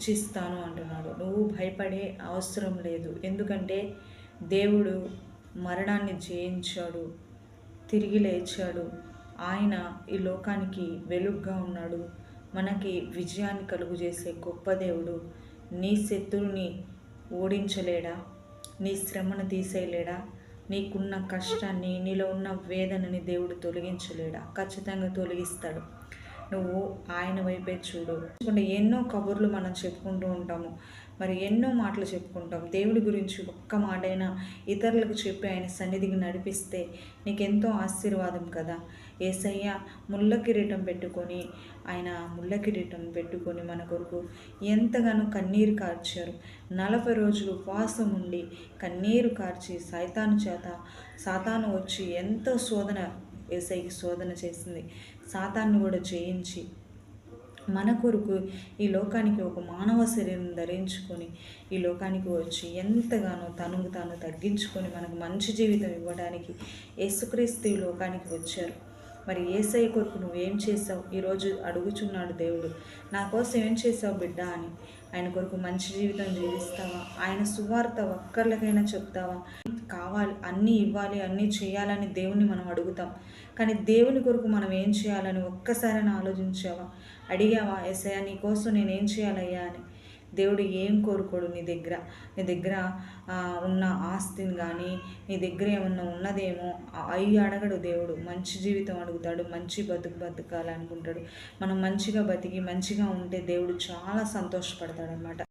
హెచ్చిస్తాను అంటున్నాడు. నువ్వు భయపడే అవసరం లేదు. ఎందుకంటే దేవుడు మరణాన్ని జయించాడు తిరిగి లేచాడు. ఆయన ఈ లోకానికి వెలుగ్గా ఉన్నాడు. మనకి విజయాన్ని కలుగు చేసే గొప్ప దేవుడు. నీ శత్రువుని ఓడించలేడా? నీ శ్రమను తీసేయలేడా? నీకున్న కష్టాన్ని నీలో ఉన్న వేదనని దేవుడు తొలగించలేడా? ఖచ్చితంగా తొలగిస్తాడు. నువ్వు ఆయన వైపే చూడు. ఎన్నో కబుర్లు మనం చెప్పుకుంటూ ఉంటాము. మరి ఎన్నో మాటలు చెప్పుకుంటాం దేవుడి గురించి ఒక్క మాటైనా ఇతరులకు చెప్పి ఆయన సన్నిధికి నడిపిస్తే నీకెంతో ఆశీర్వాదం కదా. ఏసయ్య ముళ్ళ కిరీటం పెట్టుకొని ఆయన ముళ్ళ కిరీటం పెట్టుకొని మన కొరకు ఎంతగానో కన్నీరు కార్చారు. నలభై రోజులు ఉపవాసం ఉండి కన్నీరు కార్చి సైతాను చేత సాతాను వచ్చి ఎంతో శోధన ఏసైకి శోధన చేసింది. సాతాన్ని కూడా జయించి మన కొరకు ఈ లోకానికి ఒక మానవ శరీరం ధరించుకొని ఈ లోకానికి వచ్చి ఎంతగానో తనుకు తాను తగ్గించుకొని మనకు మంచి జీవితం ఇవ్వడానికి యేసుక్రీస్తు ఈ లోకానికి వచ్చారు. మరి ఏసై కొరకు నువ్వేం చేసావు ఈరోజు అడుగుచున్నాడు దేవుడు. నా కోసం ఏం చేసావు బిడ్డ అని. ఆయన కొరకు మంచి జీవితం జీవిస్తావా? ఆయన సువార్త ఒక్కర్లకైనా చెప్తావా? కావాలి అన్నీ ఇవ్వాలి అన్నీ చేయాలని దేవుని మనం అడుగుతాం. కానీ దేవుని కొరకు మనం ఏం చేయాలని ఒక్కసారైనా ఆలోచించావా? అడిగావా ఎస్ఐయా నీ కోసం నేను ఏం చేయాలయ్యా అని. దేవుడు ఏం కోరుకోడు నీ దగ్గర. నీ దగ్గర ఉన్న ఆస్తిని కానీ నీ దగ్గర ఏమన్నా ఉన్నదేమో అవి అడగడు దేవుడు. మంచి జీవితం అడుగుతాడు మంచి బతుకు బతకాలనుకుంటాడు. మనం మంచిగా బతికి మంచిగా ఉంటే దేవుడు చాలా సంతోషపడతాడు అనమాట